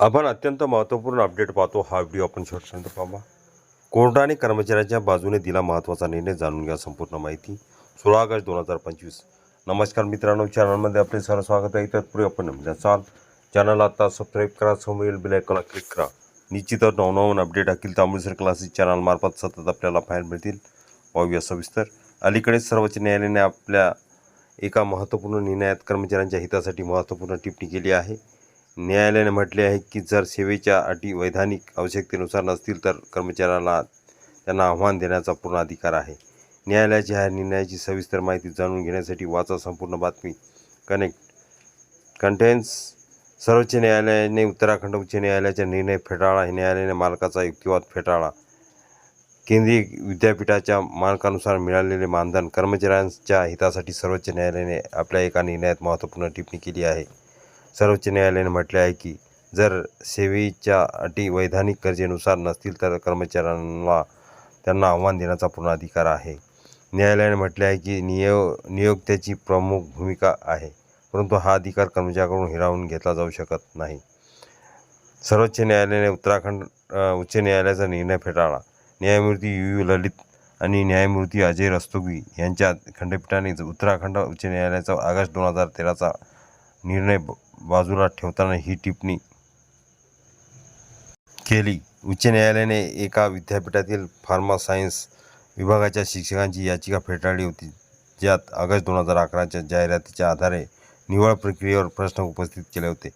आपण अत्यंत महत्त्वपूर्ण अपडेट पाहतो. हा व्हिडिओ आपण शेवटपर्यंत पाहा. कोर्टाने कर्मचाऱ्यांच्या बाजूने दिला महत्त्वाचा निर्णय जाणून घ्या संपूर्ण माहिती. सोळा ऑगस्ट दोन हजार पंचवीस. नमस्कार मित्रांनो चॅनलमध्ये आपले सर्व स्वागत आहे. तत्पूर्वी आपण आपल्या चाल चॅनल आता सबस्क्राईब करा समोरील बिलायकॉनला क्लिक करा. निश्चितच नवनवन अपडेट अखिल तांबुसर क्लासेस चॅनलमार्फत सतत आपल्याला पाहायला मिळतील. पाहूया सविस्तर. अलीकडेच सर्वोच्च न्यायालयाने आपल्या एका महत्त्वपूर्ण निर्णयात कर्मचाऱ्यांच्या हितासाठी महत्त्वपूर्ण टिप्पणी केली आहे. न्यायालयाने म्हटले आहे की जर सेवेच्या अटी वैधानिक आवश्यकतेनुसार नसतील तर कर्मचाऱ्याला त्यांना आव्हान देण्याचा पूर्ण अधिकार आहे. न्यायालयाच्या ह्या निर्णयाची सविस्तर माहिती जाणून घेण्यासाठी वाचा संपूर्ण बातमी. कनेक्ट. कंटेन्स. सर्वोच्च न्यायालयाने उत्तराखंड उच्च न्यायालयाचा निर्णय फेटाळला न्यायालयाने मालकाचा युक्तिवाद फेटाळला केंद्रीय विद्यापीठाच्या मानकानुसार मिळालेले मानधन कर्मचाऱ्यांच्या हितासाठी सर्वोच्च न्यायालयाने आपल्या एका निर्णयात महत्त्वपूर्ण टिप्पणी केली आहे. सर्वोच्च न्यायालयाने म्हटले आहे की जर सेवेच्या अटी वैधानिक गरजेनुसार नसतील तर कर्मचाऱ्यांना त्यांना आव्हान देण्याचा पूर्ण अधिकार आहे. न्यायालयाने म्हटले आहे की नियो नियोक्त्याची प्रमुख भूमिका आहे परंतु हा अधिकार कर्मचाऱ्याकडून हिरावून घेतला जाऊ शकत नाही. सर्वोच्च न्यायालयाने उत्तराखंड उच्च न्यायालयाचा निर्णय फेटाळला. न्यायमूर्ती यू. यू. ललित आणि न्यायमूर्ती अजय रस्तोगी यांच्या खंडपीठाने उत्तराखंड उच्च न्यायालयाचा ऑगस्ट दोन हजार तेराचा निर्णय बाजूला ठेवताना ही टिप्पणी केली. उच्च न्यायालयाने एका विद्यापीठातील फार्मा सायन्स विभागाच्या शिक्षकांची याचिका फेटाळली होती ज्यात ऑगस्ट दोन हजार अकराच्या जाहिरातीच्या आधारे निवड प्रक्रियेवर प्रश्न उपस्थित केले होते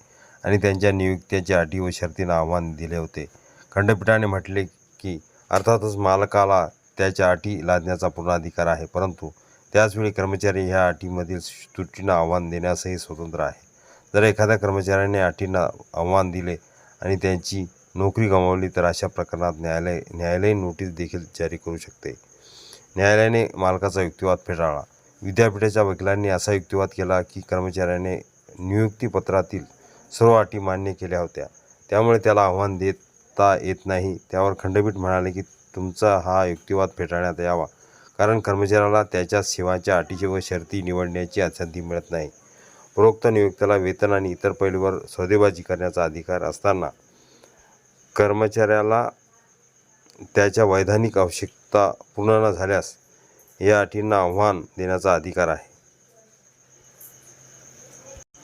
आणि त्यांच्या नियुक्त्याच्या अटी व शर्तींना आव्हान दिले होते. खंडपीठाने म्हटले की अर्थातच मालकाला त्याच्या अटी लादण्याचा पूर्ण अधिकार आहे परंतु त्याचवेळी कर्मचारी ह्या अटीमधील त्रुटींना आव्हान देण्यासही स्वतंत्र आहे. जर एखाद्या कर्मचाऱ्याने अटींना आव्हान दिले आणि त्यांची नोकरी गमावली तर अशा प्रकरणात न्यायालय न्यायालयीन नोटीस देखील जारी करू शकते. न्यायालयाने मालकाचा युक्तिवाद फेटाळला. विद्यापीठाच्या वकिलांनी असा युक्तिवाद केला की कर्मचाऱ्याने नियुक्तीपत्रातील सर्व अटी मान्य केल्या होत्या. त्यामुळे त्याला आव्हान देता येत नाही. त्यावर खंडपीठ म्हणाले की तुमचा हा युक्तिवाद फेटाळण्यात यावा कारण कर्मचाऱ्याला त्याच्या सेवाच्या अटीचे व शर्ती निवडण्याची संधी मिळत नाही. उपरोक्त नियुक्त्याला वेतन आणि इतर पैलूवर सौदेबाजी करण्याचा अधिकार असताना कर्मचाऱ्याला त्याच्या वैधानिक आवश्यकता पूर्ण न झाल्यास या अटींना आव्हान देण्याचा अधिकार आहे.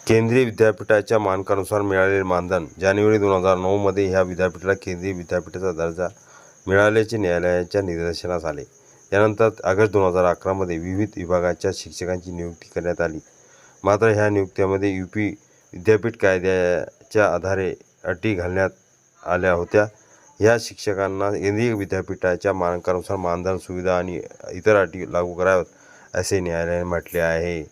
केंद्रीय विद्यापीठाच्या मानकानुसार मिळालेले मानधन जानेवारी दोन हजार नऊमध्ये ह्या विद्यापीठाला केंद्रीय विद्यापीठाचा दर्जा मिळाल्याचे न्यायालयाच्या निदर्शनास आले. त्यानंतर ऑगस्ट दोन हजार अकरामध्ये विविध विभागाच्या शिक्षकांची नियुक्ती करण्यात आली. मात्र ह्या नियुक्त्यामध्ये यू पी विद्यापीठ कायद्याच्या आधारे अटी घालण्यात आल्या होत्या. ह्या शिक्षकांना केंद्रीय विद्यापीठाच्या मानकानुसार मानधन सुविधा आणि इतर अटी लागू कराव्यात असे न्यायालयाने म्हटले आहे.